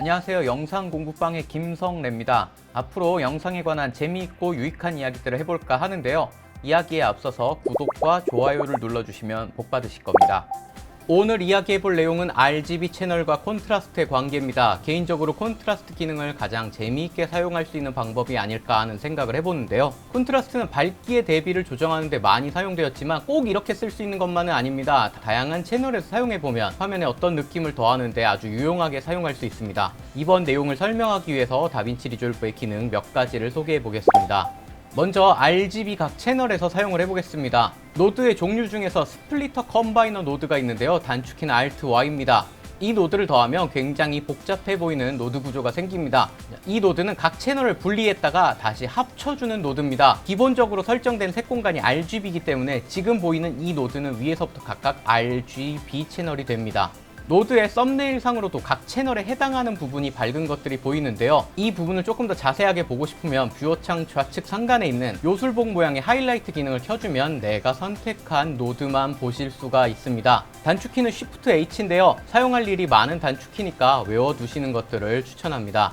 안녕하세요. 영상 공부방의 김성래입니다. 앞으로 영상에 관한 재미있고 유익한 이야기들을 해볼까 하는데요. 이야기에 앞서서 구독과 좋아요를 눌러주시면 복 받으실 겁니다. 오늘 이야기해 볼 내용은 RGB 채널과 콘트라스트의 관계입니다. 개인적으로 콘트라스트 기능을 가장 재미있게 사용할 수 있는 방법이 아닐까 하는 생각을 해보는데요. 콘트라스트는 밝기의 대비를 조정하는데 많이 사용되었지만 꼭 이렇게 쓸 수 있는 것만은 아닙니다. 다양한 채널에서 사용해보면 화면에 어떤 느낌을 더하는데 아주 유용하게 사용할 수 있습니다. 이번 내용을 설명하기 위해서 다빈치 리졸브의 기능 몇 가지를 소개해 보겠습니다. 먼저 RGB 각 채널에서 사용을 해보겠습니다. 노드의 종류 중에서 스플리터 컴바이너 노드가 있는데요. 단축키는 Alt Y입니다. 이 노드를 더하면 굉장히 복잡해 보이는 노드 구조가 생깁니다. 이 노드는 각 채널을 분리했다가 다시 합쳐주는 노드입니다. 기본적으로 설정된 색 공간이 RGB이기 때문에 지금 보이는 이 노드는 위에서부터 각각 RGB 채널이 됩니다. 노드의 썸네일상으로도 각 채널에 해당하는 부분이 밝은 것들이 보이는데요. 이 부분을 조금 더 자세하게 보고 싶으면 뷰어창 좌측 상단에 있는 요술봉 모양의 하이라이트 기능을 켜주면 내가 선택한 노드만 보실 수가 있습니다. 단축키는 Shift H인데요. 사용할 일이 많은 단축키니까 외워두시는 것들을 추천합니다.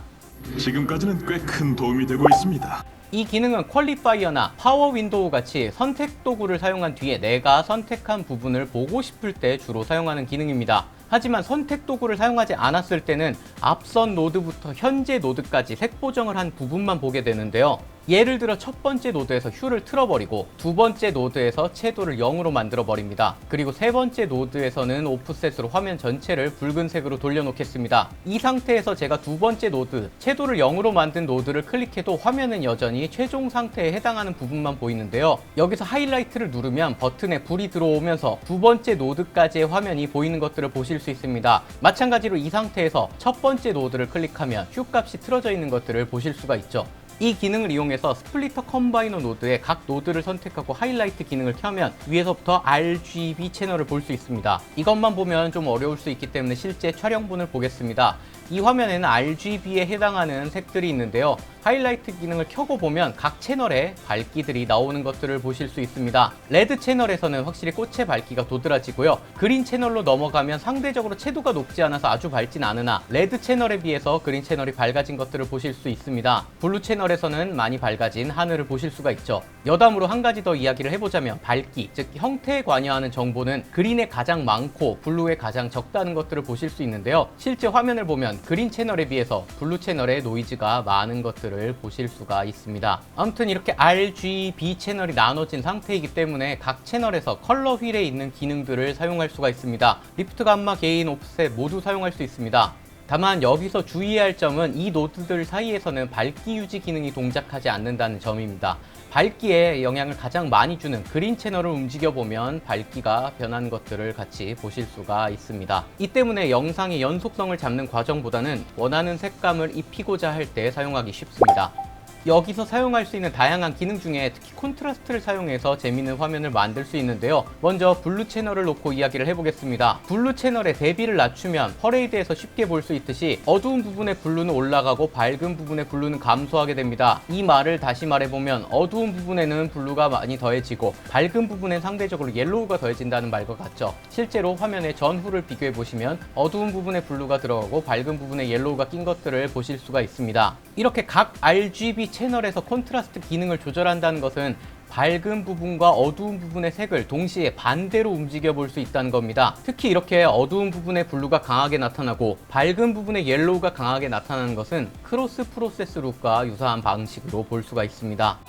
지금까지는 꽤 큰 도움이 되고 있습니다. 이 기능은 퀄리파이어나 파워 윈도우 같이 선택 도구를 사용한 뒤에 내가 선택한 부분을 보고 싶을 때 주로 사용하는 기능입니다. 하지만 선택 도구를 사용하지 않았을 때는 앞선 노드부터 현재 노드까지 색 보정을 한 부분만 보게 되는데요. 예를 들어 첫 번째 노드에서 휴를 틀어버리고 두 번째 노드에서 채도를 0으로 만들어 버립니다. 그리고 세 번째 노드에서는 오프셋으로 화면 전체를 붉은색으로 돌려놓겠습니다. 이 상태에서 제가 두 번째 노드, 채도를 0으로 만든 노드를 클릭해도 화면은 여전히 최종 상태에 해당하는 부분만 보이는데요. 여기서 하이라이트를 누르면 버튼에 불이 들어오면서 두 번째 노드까지의 화면이 보이는 것들을 보실 수 있습니다. 마찬가지로 이 상태에서 첫 번째 노드를 클릭하면 휴 값이 틀어져 있는 것들을 보실 수가 있죠. 이 기능을 이용해서 스플리터 컴바이너 노드의 각 노드를 선택하고 하이라이트 기능을 켜면 위에서부터 RGB 채널을 볼 수 있습니다. 이것만 보면 좀 어려울 수 있기 때문에 실제 촬영본을 보겠습니다. 이 화면에는 RGB에 해당하는 색들이 있는데요. 하이라이트 기능을 켜고 보면 각 채널에 밝기들이 나오는 것들을 보실 수 있습니다. 레드 채널에서는 확실히 꽃의 밝기가 도드라지고요. 그린 채널로 넘어가면 상대적으로 채도가 높지 않아서 아주 밝진 않으나 레드 채널에 비해서 그린 채널이 밝아진 것들을 보실 수 있습니다. 블루 채널에서는 많이 밝아진 하늘을 보실 수가 있죠. 여담으로 한 가지 더 이야기를 해보자면 밝기, 즉 형태에 관여하는 정보는 그린에 가장 많고 블루에 가장 적다는 것들을 보실 수 있는데요. 실제 화면을 보면 그린 채널에 비해서 블루 채널에 노이즈가 많은 것들을 보실 수가 있습니다. 아무튼 이렇게 RGB 채널이 나눠진 상태이기 때문에 각 채널에서 컬러 휠에 있는 기능들을 사용할 수가 있습니다. 리프트 감마, 게인, 옵셋 모두 사용할 수 있습니다. 다만 여기서 주의해야 할 점은 이 노드들 사이에서는 밝기 유지 기능이 동작하지 않는다는 점입니다. 밝기에 영향을 가장 많이 주는 그린 채널을 움직여 보면 밝기가 변하는 것들을 같이 보실 수가 있습니다. 이 때문에 영상의 연속성을 잡는 과정보다는 원하는 색감을 입히고자 할 때 사용하기 쉽습니다. 여기서 사용할 수 있는 다양한 기능 중에 특히 콘트라스트를 사용해서 재밌는 화면을 만들 수 있는데요. 먼저 블루 채널을 놓고 이야기를 해보겠습니다. 블루 채널의 대비를 낮추면 퍼레이드에서 쉽게 볼 수 있듯이 어두운 부분의 블루는 올라가고 밝은 부분의 블루는 감소하게 됩니다. 이 말을 다시 말해보면 어두운 부분에는 블루가 많이 더해지고 밝은 부분엔 상대적으로 옐로우가 더해진다는 말과 같죠. 실제로 화면의 전후를 비교해 보시면 어두운 부분에 블루가 들어가고 밝은 부분에 옐로우가 낀 것들을 보실 수가 있습니다. 이렇게 각 RGB 채널에서 콘트라스트 기능을 조절한다는 것은 밝은 부분과 어두운 부분의 색을 동시에 반대로 움직여 볼 수 있다는 겁니다. 특히 이렇게 어두운 부분의 블루가 강하게 나타나고 밝은 부분의 옐로우가 강하게 나타나는 것은 크로스 프로세스 룩과 유사한 방식으로 볼 수가 있습니다.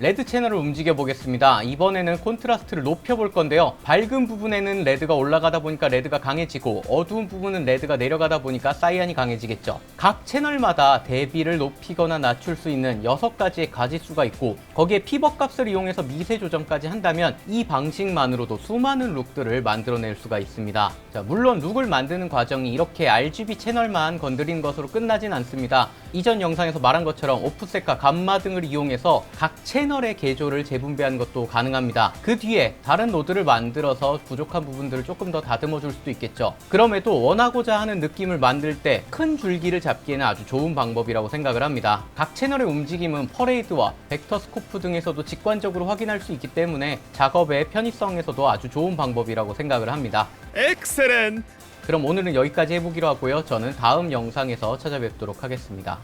레드 채널을 움직여 보겠습니다. 이번에는 콘트라스트를 높여 볼 건데요. 밝은 부분에는 레드가 올라가다 보니까 레드가 강해지고 어두운 부분은 레드가 내려가다 보니까 사이안이 강해지겠죠. 각 채널마다 대비를 높이거나 낮출 수 있는 6가지의 가지수가 있고 거기에 피벗 값을 이용해서 미세 조정까지 한다면 이 방식만으로도 수많은 룩들을 만들어낼 수가 있습니다. 자, 물론 룩을 만드는 과정이 이렇게 RGB 채널만 건드리는 것으로 끝나진 않습니다. 이전 영상에서 말한 것처럼 오프셋과 감마 등을 이용해서 각 채널 의 개조를 재분배하는 것도 가능합니다. 그 뒤에 다른 노드를 만들어서 부족한 부분들을 조금 더 다듬어 줄 수도 있겠죠. 그럼에도 원하고자 하는 느낌을 만들 때 큰 줄기를 잡기에는 아주 좋은 방법이라고 생각을 합니다. 각 채널의 움직임은 퍼레이드와 벡터 스코프 등에서도 직관적으로 확인할 수 있기 때문에 작업의 편의성에서도 아주 좋은 방법이라고 생각을 합니다. 엑셀렌 그럼 오늘은 여기까지 해보기로 하고요. 저는 다음 영상에서 찾아뵙도록 하겠습니다.